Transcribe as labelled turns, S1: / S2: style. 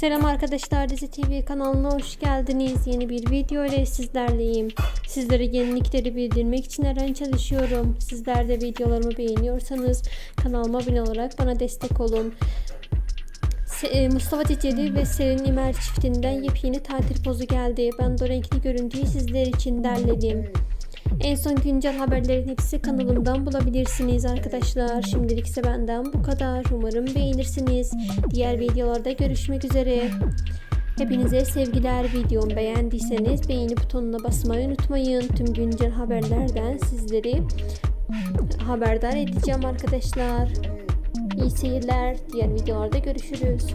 S1: Selam arkadaşlar Dizi TV kanalına hoş geldiniz. Yeni bir video ile sizlerleyim. Sizlere yenilikleri bildirmek için her an çalışıyorum. Sizler de videolarımı beğeniyorsanız kanalıma abone olarak bana destek olun. E, Mustafa Ceceli ve Selin İmer çiftinden yepyeni tatil pozu geldi. Ben de renkli görüntüyü sizler için derledim. En son güncel haberlerin hepsi kanalımdan bulabilirsiniz arkadaşlar. Şimdilik ise benden bu kadar. Umarım beğenirsiniz. Diğer videolarda görüşmek üzere. Hepinize sevgiler. Videomu beğendiyseniz beğeni butonuna basmayı unutmayın. Tüm güncel haberlerden sizleri haberdar edeceğim arkadaşlar. İyi seyirler. Diğer videolarda görüşürüz.